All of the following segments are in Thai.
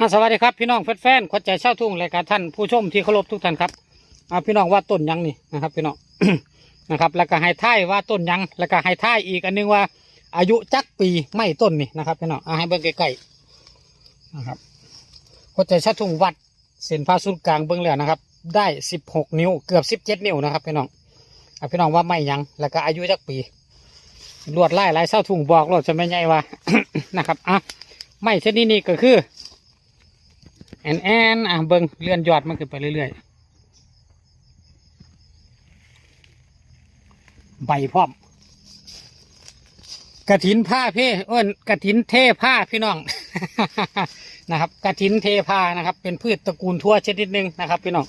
อ่าสวัสดีครับพี่น้องแฟนๆขวัญใจเช่าทุ่งรายการท่านผู้ชมที่เคารพทุกท่านครับอ่าพี่น้องว่าต้นยังนี่นะครับ พี่น้อง นะครับ แล้วก็ให้ท่ายว่าต้นยังแล้วก็ให้ท่ายอีกอันนึงว่า อายุจักปีไม่ต้นนี่นะครับพี่น้องอ่าให้เบิ่งใกล้ๆนะครับขวัญใจเช่าทุ่งวัดเส้นผ่าศูนย์กลางเบิ่งแล้วนะครับ ได้สิบหกนิ้วเกือบสิบเจ็ดนิ้วนะครับพี่น้องอ่าพี่น้องว่าไม่ยังแล้วก็อายุจักปีลวดไล่ลายเช่าทุ่งบอกรถจะไม่ใหญ่ว่านะครับอะไม่ชนิดนี้ก็คือ แอนแอนอะเบิ้งเลื่อนยอดมันขึ้นไปเรื่อยๆ ใบพร้อมกระถินผ้าเพ่เอ้นกระถินเทผ้าพี่น้องนะครับกระถินเทผ้านะครับ เป็นพืชตระกูลทั่วชนิดหนึ่งนะครับพี่น้อง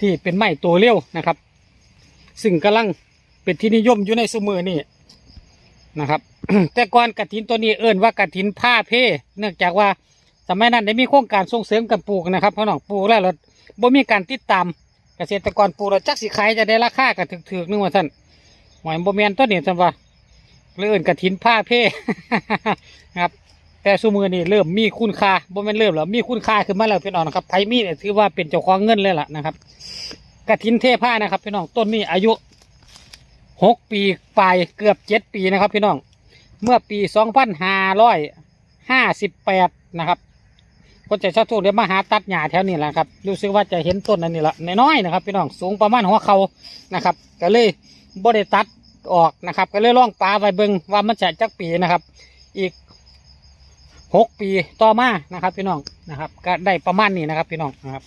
ที่เป็นไม้ตัวเลี้ยวนะครับ ซึ่งกำลังเป็นที่นิยมอยู่ในสมือนี่นะครับ แต่ก่อนกระถินตัวนี้เอิ้นว่ากระถินผ้าเพ่เนื่องจากว่า สมัยนั้นได้มีโครงการส่งเสริมการปลูกนะครับพี่น้องปลูกแล้วเราบ่มีการติดตามเกษตรกรปลูกเราจักสิขายจะได้ราคากันถึกๆนึงว่าท่านหมายบ่แมนต้นนี่ท่านว่าเลยเอื่นกระถินผ้าเพ่ครับแต่สูมือนี่เริ่มมีคุณค่าบ่แม่นเริ่มแล้วมีคุณค่าขึ้นมาแล้วพี่น้องนะครับไผมีเนี่ยถือว่าเป็นเจ้าของเงินเลยล่ะนะครับกระถินเทผ้านะครับพี่น้องต้นนี้อายุหกปีปลายเกือบเจ็ดปีนะครับพี่น้องเมื่อปีสองพันห้าร้อยห้าสิบแปดนะครับ ก็จะชอบทุกเดี๋ยวมาหาตัดหญ้าแถวนี้แหละครับรู้สึกว่าจะเห็นต้นอันนี้ละน้อยๆนะครับพี่น้องสูงประมาณหัวเขานะครับ ก็เลยบ่ได้ตัดออกนะครับ ก็เลยล่องปลาไปเบิงว่ามันจะจักปีนะครับ อีกหกปีต่อมานะครับ พี่น้องนะครับ ก็ได้ประมาณนี้นะครับ พี่น้องนะครับ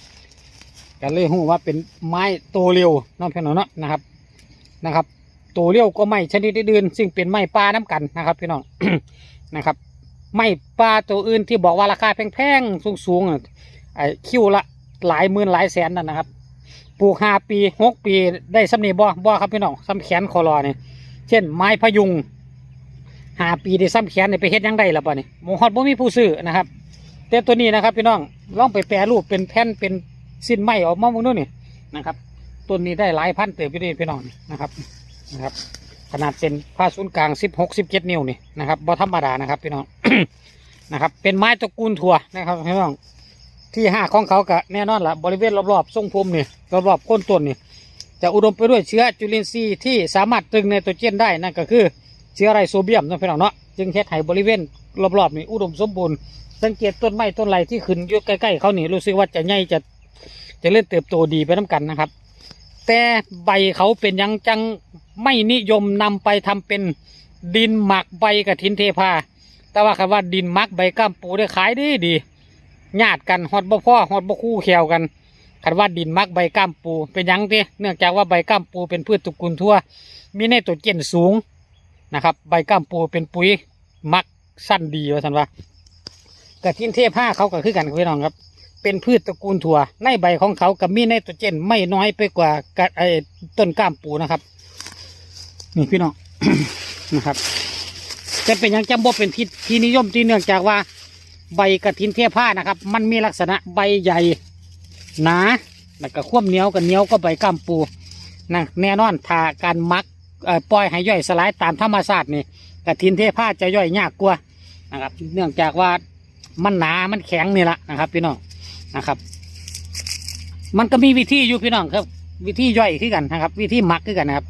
ก็เลยหูว่าเป็นไม้โตเร็วน้องพี่น้องเนาะนะครับนะครับ โตเร็วก็ไม่ชนิดอื่นซึ่งเป็นไม้ปลาน้ำกันนะครับ พี่น้องนะครับ ไม่ปลาตัวอื่นที่บอกว่าราคาแพงๆสูงๆอะไอ้คิวละหลายหมื่นหลายแสนนั่นนะครับ ปลูกห้าปีหกปีได้สำนีบ่บ่ครับพี่น้องซ้ำแขนคอรอเนี่ยเช่นไม้พยุงห้าปีได้ซ้ำแขนเนี่ยไปเฮ็ดยังได้ละป่ะนี่หมฮอดบ่มีผู้ซื้อนะครับ แต่ตัวนี้นะครับพี่น้องลองไปแปรรูปเป็นแผ่นเป็นสิ้นไม้ออกมาเมื่อนู้นนี่นะครับต้นนี้ได้หลายพันเติบอยู่ดีพี่น้องนะครับนะครับ ขนาดเส้นผ่าศูนย์กลางสิบหกสิบเจ็ดนิ้วนี่นะครับบ่ธรรมดานะครับพี่น้องนะครับ เป็นไม้ตระกูลถั่วนะครับพี่น้องที่ห้าของเขาก็แน่นอนละบริเวณรอบๆทรงภูมินี่รอบๆโคนต้นนี่จะอุดมไปด้วยเชื้อจุลินทรีย์ที่สามารถตรึงไนโตรเจนได้นั่นก็คือ เชื้อไรโซเบียมนะพี่น้องเนาะจึงเฮ็ดให้บริเวณรอบๆนี่อุดมสมบูรณ์สังเกตต้นไม้ต้นไรที่ขึ้นอยู่ใกล้ๆเขานี่รู้สึกว่าจะใหญ่จะจะเริ่มเติบโตดีไปน้กันนะครับ แต่ใบเขาเป็นยังจังไม่นิยมนำไปทำเป็นดินหมักใบกระถินเทพา แต่ว่าคำว่าดินหมักใบก้ามปูได้ขายดีดีญาติกันฮอดบ่พ่อฮอดบ่คู่แขวกันคันว่าดินหมักใบก้ามปูเป็นยังด้เนื่องจากว่าใบก้ามปูเป็นพืชตระกูลทั่ว มีในตัวเจนสูงนะครับ ใบก้ามปูเป็นปุ๋ยหมักสั้นดีว่าท่านว่ากระถินเทพาเขาก็คือกันครับพี่น้องครับ เป็นพืชตระกูลถั่ว ในใบของเขากับมีไนโตรเจนไม่น้อยไปกว่าไอ้ต้นก้ามปูนะครับ นี่พี่น้องนะครับจะเป็นหยังจำบ่เป็นที่ที่นิยมที่เนื่องจากว่า ใบกระถินเทผ้านะครับ มันมีลักษณะใบใหญ่หนาแล้วก็ควบเหนียวกับเหนียวก็ใบก้ามปูนะแน่นอนถ้าการมักปล่อยให้ย่อยสลายตามธรรมชาตินี่กระถินเทผ้าจะย่อยยากกว่านะครับ เนื่องจากว่ามันหนา มันแข็งนี่แหละนะครับพี่น้อง นะครับ มันก็มีวิธีอยู่พี่น้องครับ วิธีย่อยขึ้นกันนะครับ วิธีมักขึ้นกันนะครับ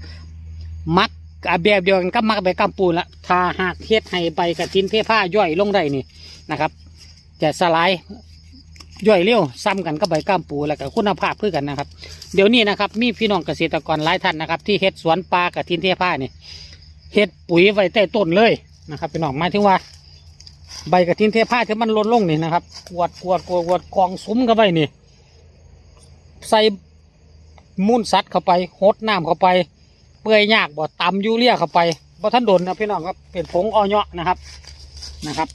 มักแบบเดียวกันก็มักใบกัมปูนละถ้าหากเฮ็ดให้ใบกระถินเทผ้าย่อยลงได้นี่นะครับ จะสลายย่อยเร็วซ้ำกันก็ใบกัมปูแล้วก็คุณภาพขึ้นกันนะครับ เดี๋ยวนี้นะครับ มีพี่น้องเกษตรกรหลายท่านนะครับ ที่เฮ็ดสวนปลากระถินเทผ้านี่เฮ็ดปุ๋ยไว้ใต้ต้นเลยนะครับพี่น้องหมายถึงว่า ใบกระถินเทผ้าที่มันล่นลงนี่นะครับกวดกวดกวดกวดกองซุ้มเข้าไปนี่ ใส่มูลสัตว์เข้าไปหดน้ำเข้าไป เปื่อยยากบ่ตำยูเรียเข้าไปบ่ท่านโดนนะพี่น้องครับเป็นผงออยนะครับนะครับ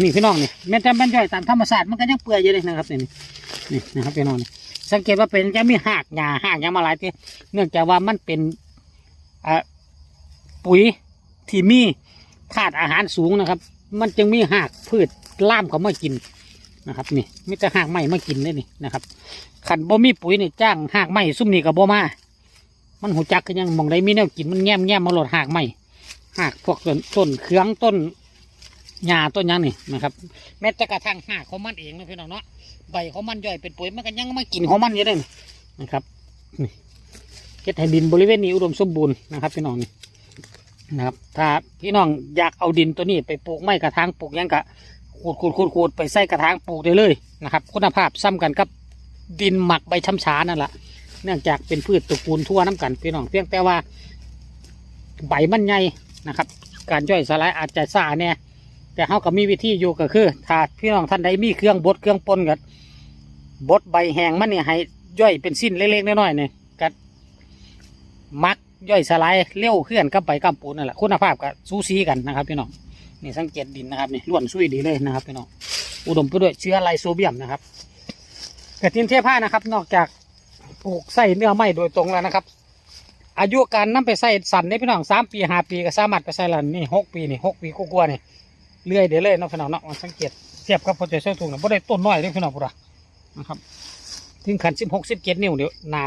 นี่พี่น้องนี่แม้แต่มันย่อยตามธรรมชาติมันก็ยังเปื่อยอยู่เลยนะครับนี่นี่นะครับพี่น้องนี่สังเกตว่าเป็นจะมีหากหญ้าหากหยังมาหลายที่เนื่องจากว่ามันเป็นอ่าปุ๋ยที่มี ธาตุอาหารสูงนะครับ มันจึงมีหากพืชล่ามเขามากินนะครับนี่มีแต่หากไม้มากินเลยนี่นะครับขันบ่มีปุ๋ยนี่จ้างหากไม้ซุ่มนี่กับบ่มามันหูจักคือยังมองได้มีแนวกินมันแง้มแง้มมาหลดหากใหม่หากพวกต้นต้นเครื่องต้นหญ้าต้นยังนี่นะครับ แม้แต่กระทั่งหากของมันเองนะพี่น้องเนาะใบของมันย่อยเป็นปุ๋ยมันก็ยังมากินของมันอยู่เลยนะครับนี่เฮ็ดให้ดินบริเวณนี้อุดมสมบูรณ์นะครับพี่น้องนี่ นะครับ ถ้าพี่น้องอยากเอาดินตัวนี้ไปปลูกไม้กระถางปลูกยังกะขูดขูดขูดขูดไปใส่กระถางปลูกได้เลยนะครับ คุณภาพซ้ำกันกับดินหมักใบช้ำช้านั่นแหละเนื่องจากเป็นพืชตระกูลทั่วน้ำกันพี่น้องเพียงแต่ว่าใบมันใหญ่นะครับ การย่อยสลายอาจจะซ่าแน่แต่เขาก็มีวิธีอยู่ก็คือถ้าพี่น้องท่านใดมีเครื่องบดเครื่องปนกับบดใบแห้งมันเนี่ยให้ย่อยเป็นสิ้นเล็กๆน้อยๆเนี่ยกัมัก ย่อยสลายเร็วเคลื่อนกับใบกำปูนนั่นแหละคุณภาพก็สูสีกันนะครับพี่น้องนี่สังเกตดินนะครับนี่ล้วนซุยดีเลยนะครับพี่น้องอุดมไปด้วยเชื้อไลโซเบียมนะครับกระถินเทผ้านะครับ นอกจากปลูกไส้เนื้อไม้โดยตรงแล้วนะครับ อายุการนำไปใส่สันได้พี่น้องสามปีห้าปีก็สามารถไปใส่ล้วนี่หกปีนี่หกปีกว่าๆนี่เลื่อยเดี๋ยวเลยเนาะพี่น้องเนาะสังเกตเทียบกับพอใจเส้ถุงนะบ่ได้ต้นน้อยเลยพี่น้องพุทธะนะครับถึงขันสิบหกสิบเจ็ดนิ้วเดี๋ยวหนา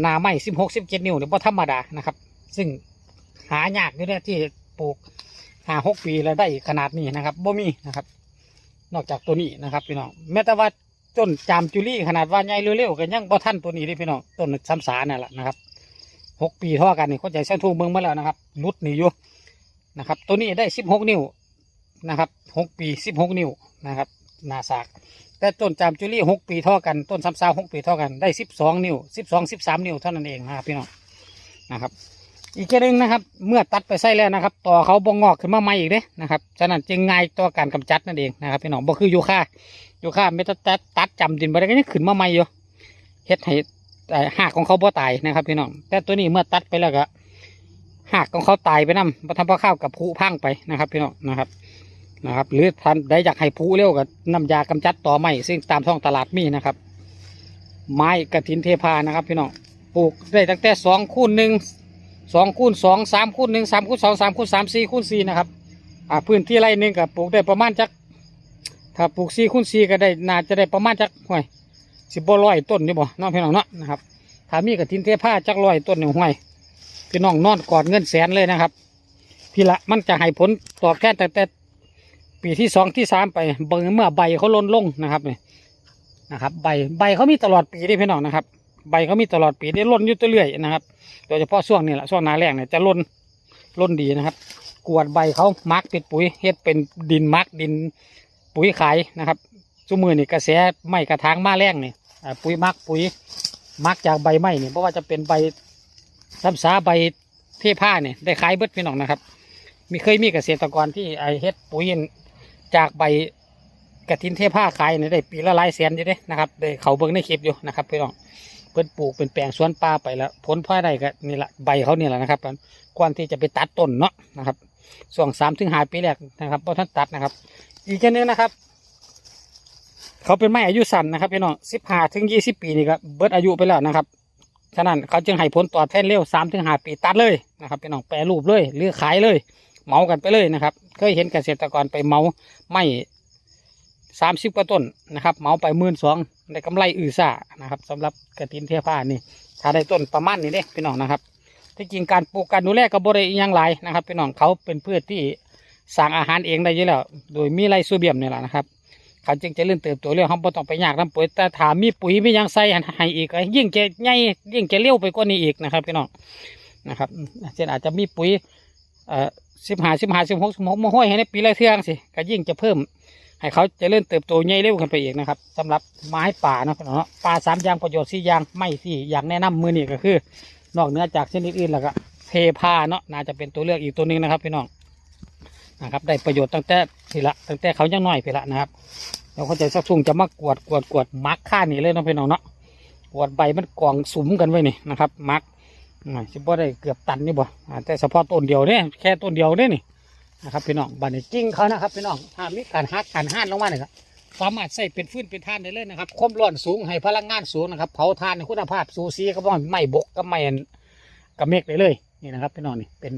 หนาไม้สิบหกสิบเจ็ดนิ้วเดี๋ยวบ่ธรรมดานะครับ ซึ่งหายากอยู่เนี่ยที่ปลูกหาหกปีแล้วได้ขนาดนี้นะครับบ่มีนะครับ นอกจากตัวนี้นะครับพี่น้องแม้แต่ว่าต้นจามจุลี่ขนาดว่าใหญ่เร็วๆก็ยังบ่ทันตัวนี้เลยพี่น้องต้นซ้ำสานั่นแหละนะครับหกปีท่ากันนี่เข้าใจเส้นทูเมืองมาแล้วนะครับรุดนี่อยู่นะครับ ตัวนี้ได้สิบหกนิ้วนะครับหกปีสิบหกนิ้วนะครับนาสาก แต่ต้นจามจุลี่หกปีเท่ากัน ต้นซ้ำซาหกปีเท่ากัน ได้สิบสองนิ้วสิบสองสิบสามนิ้วเท่านั้นเองนะครับพี่น้องนะครับ อีกแค่นึงนะครับ เมื่อตัดไปใส่แล้วนะครับ ต่อเขาบงงอกขึ้นมาใหม่อีกเด้นะครับ ฉะนั้นจึงง่ายต่อการกำจัดนั่นเองนะครับพี่น้องบ่คือยูคายูคาไม่ต้องตัดตัดจำดินไปได้ก็ยังขึ้นมาใหม่อยู่เฮ็ดให้หากของเขาบ่ตายนะครับพี่น้อง แต่ตัวนี้เมื่อตัดไปแล้วก็หากของเขาตายไปนั่มาทำพ่อข้าวกับผูพังไปนะครับพี่น้องนะครับ นะครับ หรือท่านใดอยากให้ผูเร็วกับน้ำยากำจัดต่อไม้ซึ่งตามท้องตลาดมีนะครับ ไม้กระถินเทพานะครับพี่น้องปลูกได้ตั้งแต่สองคูณหนึ่งสองคูณสองสามคูณหนึ่งสามคูณสองสามคูณสามสี่คูณสี่นะครับอ่าพื้นที่ไร่หนึ่งก็ปลูกได้ประมาณจักถ้าปลูกสี่คูณสี่ก็ได้น่าจะได้ประมาณจักห่วยสิบบ่ร้อยต้นนี่บ่น้องพี่น้องเนาะนะครับถ้ามีกระถินเทผ้าจักร้อยต้นหนึ่งห้วยพี่น้องนอนกอดเงินแสนเลยนะครับ พี่ละมันจะให้ผลตอบแทนแต่แต่ ปีที่สองที่สามไปเบิ่งเมื่อใบเขาล้นลงนะครับนี่นะครับ ใบใบเขามีตลอดปีที่พี่น้องนะครับ ใบเขามีตลอดปีได้ล้นอยู่เรื่อยๆนะครับโดยเฉพาะช่วงนี้แหละช่วงหนาแรงเนี่ยจะล้นล้นดีนะครับ กวดใบเขามักเป็นปุ๋ยเฮ็ดเป็นดินมักดินปุ๋ยขายนะครับซุมือนี่กระแสไม้กระถางมาแรงนี่อ่าปุ๋ยมักปุ๋ยมักจากใบไม้นี่เพราะว่าจะเป็นใบซ้ำสาใบเทผ้าเนี่ยได้ขายเบิดพี่น้องนะครับ มีเคยมีเกษตรกรที่ไอเฮ็ดปุ๋ย จากใบกระถินเทผ้าขายเนี่ยได้ปีละหลายแสนอยู่เด้นะครับได้เขาเบิ่งในคลิปอยู่นะครับพี่น้องเพิ่นปลูกเป็นแปลงสวนป่าไปแล้วผลพลอยได้ก็นี่แหละใบเขานี่แหละนะครับก่อนที่จะไปตัดต้นเนาะนะครับส่วงสามถึงห้าปีแรกนะครับเพอท่านตัดนะครับ อีกแค่นึงนะครับ เขาเป็นไม้อายุสั้นนะครับพี่น้องสิบห้าถึงยี่สิบปีนี่ก็เบิดอายุไปแล้วนะครับฉะนั้นเขาจึงให้ผลตอบแทนเร็วสามถึงห้าปีตัดเลยนะครับพี่น้องแปรรูปเลยหรือขายเลย เหมากันไปเลยนะครับ เคยเห็นเกษตรกรไปเหมาไม้สามสิบกว่าต้นนะครับ เหมาไปหมื่นสองได้กำไรอือซ่านะครับสำหรับกระตินเทียผ้านี่ถ้าได้ต้นประมาณนี้เด้พี่น้องนะครับที่จริงการปลูกการดูแลก็บริยังหลายนะครับพี่น้องเขาเป็นพืชที่สร้างอาหารเองได้ยู่แล้ว โดยมีไรโซเบียมนี่แหละนะครับเขาจึงจะเริ่มเติบโตเร็วเขาบ่ต้องไปยากน้ำปุ๋ยแต่ถามมีปุ๋ยไม่ยังใส่ให้อีกยิ่งจะใหญ่ยิ่งจะเร็วไปกว่านี้อีกนะครับพี่น้องนะครับเช่นอาจจะมีปุ๋ย เอ่อสิบห้าสิบห้าสิบหกสิบหกมาห้อยให้ในปีละเทื่องสิก็ยิ่งจะเพิ่ม ให้เขาจะเริ่มเติบโตใหญ่เร็วขึ้นไปอีกนะครับสำหรับไม้ป่าเนาะเนาะป่าสามอย่างประโยชน์สี่อย่างไม่ที่อยากแนะนำมือนี่ก็คือ นอกเหนือจากชนิดอื่นแล้วก็เทพาเนาะน่าจะเป็นตัวเลือกอีกตัวหนึงนะครับพี่น้องนะครับได้ประโยชน์ตั้งแต่ทีละตั้งแต่เขายังน้อยไปละนะครับเราเข้าใจสักทุ่งจะมากวดกวดกวดมักข้านี่เลยเนาะพี่น้องเนาะกวดใบมันกองสุมกันไว้นี่นะครับมัก อ่าสิบ่ได้เกือบตันนี่บ่แต่เฉพาะต้นเดียวเนี่ยแค่ต้นเดียวเนี่ยนี่นะครับพี่น้องบันนี้จริงเขานะครับพี่น้องถ้ามีการหักการห้านลงมาเนี่ยครับสามารถใส่เป็นฟืนเป็นท่านได้เลยนะครับความร้อนสูงให้พลังงานสูงนะครับเผาทานคุณภาพสูสีก็บ่ไม่บกก็ไม่อันกับเมฆได้เลยนี่นะครับพี่น้องนี่เป็น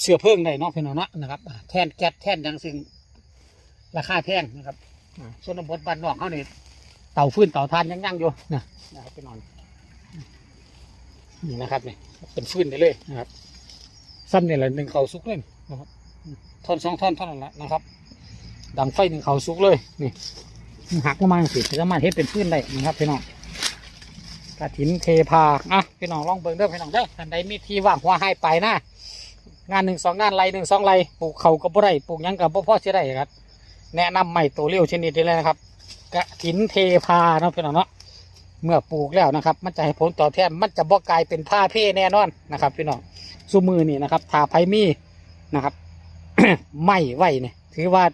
เสื้อเพิ่งได้เนาะพี่น้องเนาะนะครับแทนแก๊สแทนหยังซึ่งราคาแพงนะครับส่วนบทบ้านนอกเขาเนี่ยเต่าฟืนเต่าทานยังยั่งอยู่นะนะครับไปนอน นี่นะครับเนี่ยเป็นฟืนได้เลยนะครับซ้ำเนี่ยแหละหนึ่งเขาสุกเลยนะครับท่อนสองท่อนท่านั้นแหละนะครับ ดังไฟหนึ่งเขาสุกเลยนี่หักลงมาสิสามารถเฮ็ดเป็นพื้นได้นะครับพี่น้องกระถินเทพาอะพี่น้องลองเบิ่งเด้อพี่น้องเด้อท่านใดมีที่ว่างหัวให้ไปนะงานหนึ่งสองงานไรหนึ่งสองไรปลูกเขาก็บ่ได้ปลูกยังกับบ่พอสิได้ครับแนะนำใหม่ตัวเลี้ยวชนิดนี้เลยนะครับกระถินเทพาเนาะพี่น้องเนาะ เมื่อปลูกแล้วนะครับ มันจะให้ผลตอบแทนมันจะบ่กลายเป็นผ้าเพ่แน่นอนนะครับ พี่น้องซูมือนี่นะครับทาไพมีนะครับไม่ไหวเนี่ยถือว่า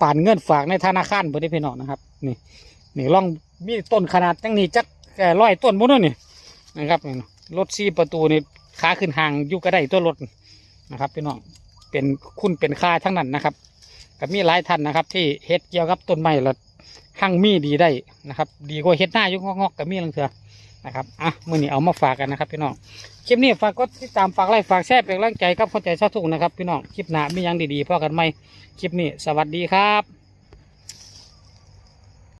ป่านเงินฝากในธนาคารบริพี่น้องนะครับ นี่นี่ลองมีต้นขนาดจังนี้จักแก่ร้อยต้นบุ้นนี่นะครับนี่รถซีประตูนี่ขาขึ้นห่างอยู่ก็ได้ตัวรถนะครับ พี่น้องเป็นคุณเป็นค่าทั้งนั้นนะครับกับมีหลายท่านนะครับ ที่เฮ็ดเกี่ยวกับต้นไม้และ หั่งมีดีได้นะครับ ดีกว่าเฮ็ดหน้ายุกงอกๆกับมีลังเถือนะครับอะมื่อนี้เอามาฝากกันนะครับพี่น้องคลิปนี้ฝากกดติดตามฝากไลค์ฝากแชร์เป็นกำลังใจครับเข้าใจชอบทุกนะครับพี่น้องคลิปหน้ามียังดีๆพ่อกันไหมคลิปนี้สวัสดีครับ